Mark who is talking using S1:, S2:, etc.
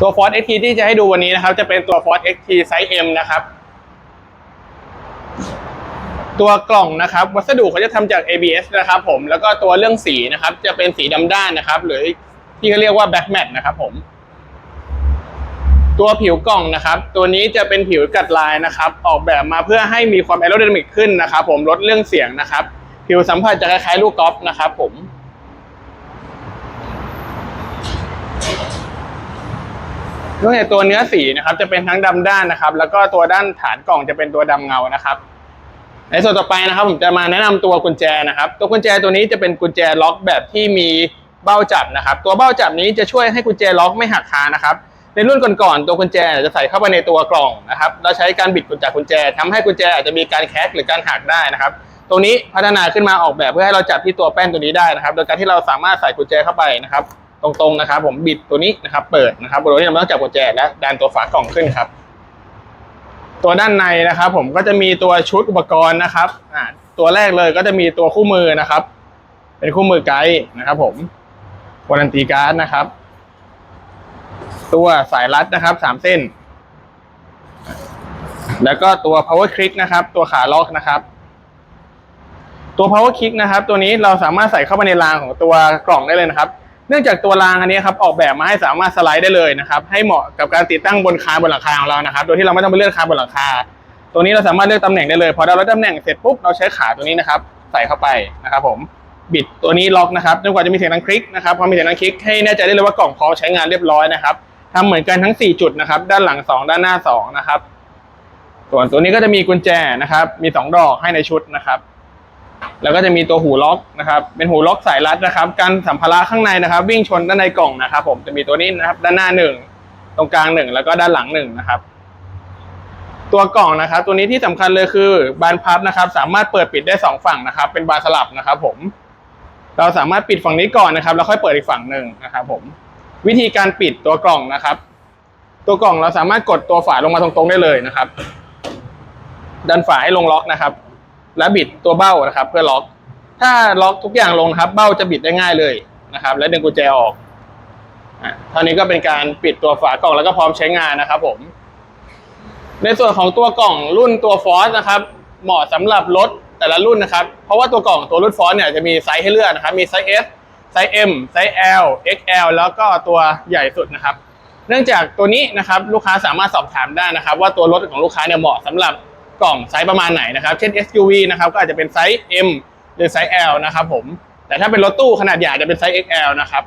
S1: ตัว Ford XT ที่จะให้ดูวันนี้นะครับ จะเป็นตัว Ford XT ไซส์ M นะครับ ตัวกล่องนะครับ วัสดุเขาจะทำจาก ABS นะครับผมแล้วก็ตัวเรื่องสีนะครับ จะเป็นสีดำด้านนะครับ หรือที่เขาเรียกว่า black matte นะครับผม ตัวผิวกล่องนะครับ ตัวนี้จะเป็นผิวกัดลายนะครับ ออกแบบมาเพื่อให้มีความแอโร d y นามิกขึ้นนะครับ ผมลดเรื่องเสียงนะครับ ผิวสัมผัสจะคล้ายๆลูกกอล์ฟนะครับ ผม นอกจากตัวเนื้อสีนะครับจะเป็นทั้งดำด้านนะครับ แล้วก็ตัวด้านฐานกล่องจะเป็นตัวดำเงานะครับ ในส่วนต่อไปนะครับ ผมจะมาแนะนำตัวกุญแจนะครับ ตัวกุญแจตัวนี้จะเป็นกุญแจล็อกแบบที่มีเบ้าจับนะครับ ตัวเบ้าจับนี้จะช่วยให้กุญแจล็อกไม่หักคานะครับ ในรุ่นก่อนๆตัวกุญแจจะใส่เข้าไปในตัวกล่องนะครับแล้วใช้การบิดกุญแจกุญแจทำให้กุญแจอาจจะมีการแคสหรือการหักได้นะครับตรงนี้พัฒนาขึ้นมาออกแบบเพื่อให้เราจับที่ตัวแป้นตัวนี้ได้นะครับ โดยการที่เราสามารถใส่กุญแจเข้าไปนะครับ ตรงๆนะครับผมบิดตัวนี้นะครับ เปิดนะครับโดยที่เราต้องจับกุญแจและดันตัวฝากล่องขึ้นครับ ตัวด้านในนะครับ ผมก็จะมีตัวชุดอุปกรณ์นะครับอ่าตัวแรกเลยก็จะมีตัวคู่มือนะครับ เป็นคู่มือไกด์นะครับ ผมวารันตีการ์ดนะครับ ตัวสายรัดนะครับสามเส้น แล้วก็ตัว power click นะครับ ตัวขาล็อกนะครับตัว power click นะครับ ตัวนี้เราสามารถใส่เข้าไปในรางของตัวกล่องได้เลยนะครับ เนื่องจากตัวรางอันนี้ครับออกแบบมาให้สามารถสไลด์ได้เลยนะครับให้เหมาะกับการติดตั้งบนคานบนหลังคาของเรานะครับ โดยที่เราไม่ต้องไปเลื่อนคานบนหลังคา ตัวนี้เราสามารถเลือกตำแหน่งได้เลยพอเราเลือกตำแหน่งเสร็จปุ๊บเราใช้ขาตัวนี้นะครับใส่เข้าไปนะครับ ผมบิดตัวนี้ล็อกนะครับจนกว่าจะมีเสียงดังคลิกนะครับพอมีเสียงดังคลิกให้แน่ใจได้เลยว่ากล่องพร้อมใช้งานเรียบร้อยนะครับทำเหมือนกันทั้ง 4 จุดนะครับ ด้านหลัง 2 ด้านหน้า 2 นะครับ ส่วนตัวนี้ก็จะมีกุญแจนะครับ มี 2 ดอกให้ในชุดนะครับ แล้วก็จะมีตัวหูล็อกนะครับ เป็นหูล็อกสายรัดนะครับการสัมภาระข้างในนะครับ วิ่งชนด้านในกล่องนะครับ ผมจะมีตัวนี้นะครับ ด้านหน้าหนึ่งตรงกลางหนึ่งแล้วก็ด้านหลังหนึ่งนะครับ ตัวกล่องนะครับ ตัวนี้ที่สำคัญเลยคือบานพับนะครับ สามารถเปิดปิดได้สองฝั่งนะครับ เป็นบานสลับนะครับ ผม เราสามารถปิดฝั่งนี้ก่อนนะครับ แล้วค่อยเปิดอีกฝั่งหนึ่งนะครับ ผม วิธีการปิดตัวกล่องนะครับ ตัวกล่องเราสามารถกดตัวฝาลงมาตรงๆได้เลยนะครับ ดันฝาให้ลงล็อกนะครับ และบิดตัวเบ้านะครับ เพื่อล็อก ถ้าล็อกทุกอย่างลงนะครับ เบ้าจะบิดได้ง่ายเลยนะครับ และดึงกุญแจออกอะเท่านี้ก็เป็นการปิดตัวฝากล่องแล้วก็พร้อมใช้งานนะครับผม ในส่วนของตัวกล่องรุ่นตัวฟอสนะครับ เหมาะสำหรับรถแต่ละรุ่นนะครับ เพราะว่าตัวกล่องตัวรุ่นฟอสเนี่ยจะมีไซส์ให้เลือกนะครับ มีไซส์ S ไซส์ M ไซส์ L XL แล้วก็ตัวใหญ่สุดนะครับ เนื่องจากตัวนี้นะครับลูกค้าสามารถสอบถามได้นะครับ ว่าตัวรถของลูกค้าเนี่ยเหมาะสำหรับ กล่องไซส์ประมาณไหนนะครับ เช่น SUV นะครับก็อาจจะเป็นไซส์ M หรือไซส์ L นะครับผมแต่ถ้าเป็นรถตู้ขนาดใหญ่จะเป็นไซส์ XL นะครับ